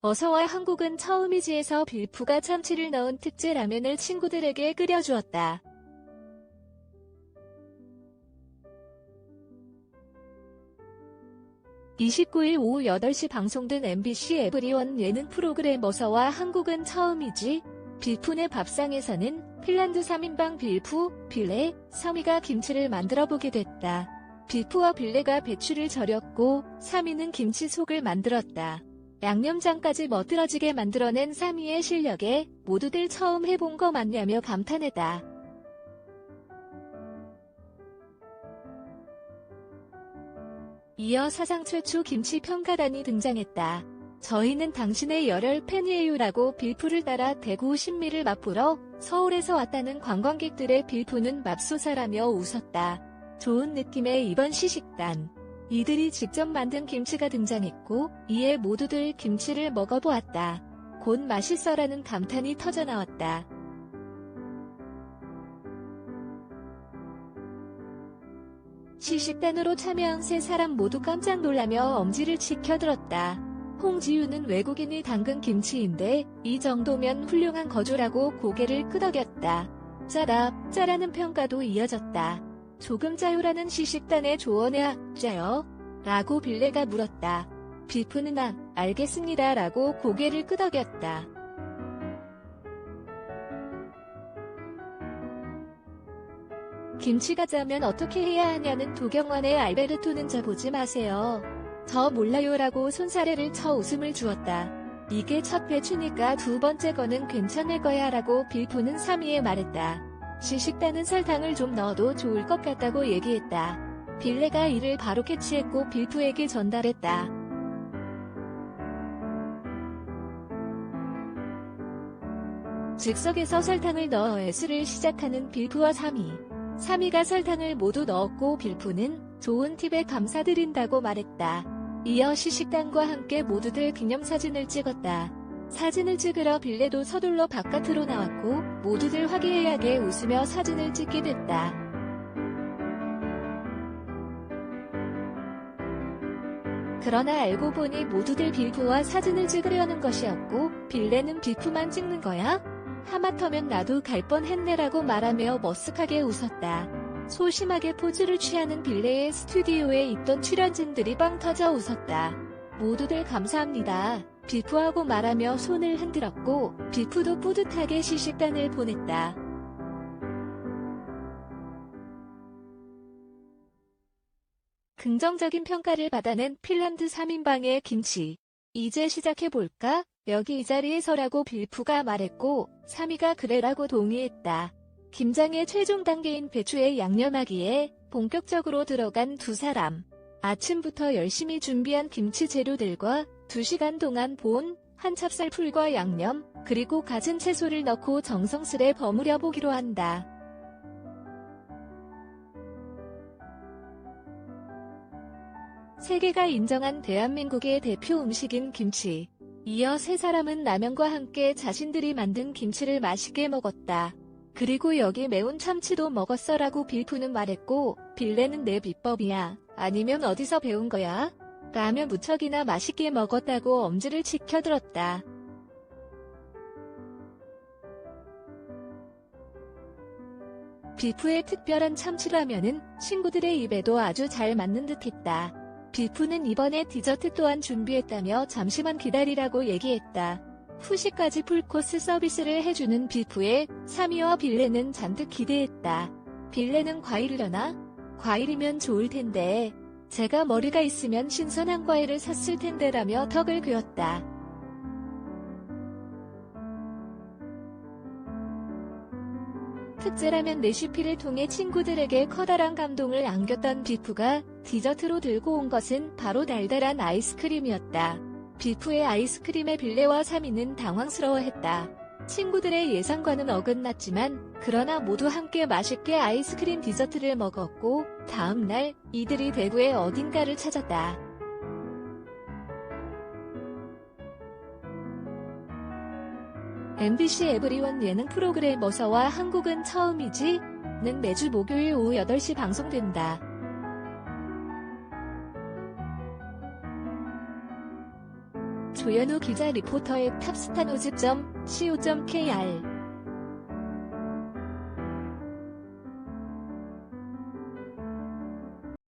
어서와 한국은 처음이지에서 빌프가 참치를 넣은 특제 라면을 친구들에게 끓여주었다. (29일) 오후 8시 방송된 MBC 에브리원 예능 프로그램 어서와 한국은 처음이지 빌푼의 밥상에서는 핀란드 3인방 빌프, 빌레, 서미가 김치를 만들어 보게 됐다. 빌프와 빌레가 배추를 절였고 사미는 김치 속을 만들었다. 양념장까지 멋들어지게 만들어낸 사미의 실력에 모두들 처음 해본 거 맞냐며 감탄했다. 이어 사상 최초 김치 평가단이 등장했다. 저희는 당신의 열혈 팬이에요라고 빌프를 따라 대구 신미를 맛보러 서울에서 왔다는 관광객들의 빌프는 맙소사라며 웃었다. 좋은 느낌의 이번 시식단. 이들이 직접 만든 김치가 등장했고 이에 모두들 김치를 먹어보았다. 곧 맛있어라는 감탄이 터져나왔다. 시식단으로 참여한 세 사람 모두 깜짝 놀라며 엄지를 치켜들었다. 홍지유는 외국인이 담근 김치인데 이 정도면 훌륭한 거조라고 고개를 끄덕였다. 짜라, 짜라는 평가도 이어졌다. 조금 짜요라는 시식단의 조언에 아, 짜요? 라고 빌레가 물었다. 비프는 아, 알겠습니다 라고 고개를 끄덕였다. 김치가 짜면 어떻게 해야 하냐는 도경원의 알베르토는 저 보지 마세요. 저 몰라요라고 손사래를 쳐 웃음을 주었다. 이게 첫 배추니까 두 번째 거는 괜찮을 거야 라고 빌프는 3위에 말했다. 시식단은 설탕을 좀 넣어도 좋을 것 같다고 얘기했다. 빌레가 이를 바로 캐치했고 빌프에게 전달했다. 즉석에서 설탕을 넣어 S를 시작하는 빌프와 3위. 3위가 설탕을 모두 넣었고 빌프는 좋은 팁에 감사드린다고 말했다. 이어 시식단과 함께 모두들 기념사진을 찍었다. 사진을 찍으러 빌레도 서둘러 바깥으로 나왔고 모두들 화기애애하게 웃으며 사진을 찍게 됐다. 그러나 알고 보니 모두들 빌프와 사진을 찍으려는 것이었고 빌레는 빌프만 찍는 거야? 하마터면 나도 갈 뻔했네라고 말하며 머쓱하게 웃었다. 소심하게 포즈를 취하는 빌레의 스튜디오에 있던 출연진들이 빵 터져 웃었다. 모두들 감사합니다. 빌프하고 말하며 손을 흔들었고 빌프도 뿌듯하게 시식단을 보냈다. 긍정적인 평가를 받아낸 핀란드 3인방의 김치. 이제 시작해볼까? 여기 이 자리에서라고 빌프가 말했고 3위가 그래라고 동의했다. 김장의 최종 단계인 배추에 양념하기에 본격적으로 들어간 두 사람. 아침부터 열심히 준비한 김치 재료들과 2시간 동안 본 한 찹쌀 풀과 양념, 그리고 갖은 채소를 넣고 정성스레 버무려 보기로 한다. 세계가 인정한 대한민국의 대표 음식인 김치. 이어 세 사람은 라면과 함께 자신들이 만든 김치를 맛있게 먹었다. 그리고 여기 매운 참치도 먹었어라고 빌프는 말했고 빌레는 내 비법이야. 아니면 어디서 배운 거야? 라면 무척이나 맛있게 먹었다고 엄지를 치켜들었다. 빌프의 특별한 참치라면은 친구들의 입에도 아주 잘 맞는 듯했다. 빌프는 이번에 디저트 또한 준비했다며 잠시만 기다리라고 얘기했다. 후식까지 풀코스 서비스를 해주는 빌프의 3위와 빌레는 잔뜩 기대했다. 빌레는 과일려나? 과일이면 좋을 텐데. 제가 머리가 있으면 신선한 과일을 샀을 텐데라며 턱을 그었다. 특제라면 레시피를 통해 친구들에게 커다란 감동을 안겼던 비프가 디저트로 들고 온 것은 바로 달달한 아이스크림이었다. 비프의 아이스크림의 빌레와 사미는 당황스러워했다. 친구들의 예상과는 어긋났지만 그러나 모두 함께 맛있게 아이스크림 디저트를 먹었고 다음날 이들이 대구의 어딘가를 찾았다. MBC 에브리원 예능 프로그램 어서와 한국은 처음이지? 는 매주 목요일 오후 8시 방송된다. 조현우 기자 리포터의 탑스타노즈.co.kr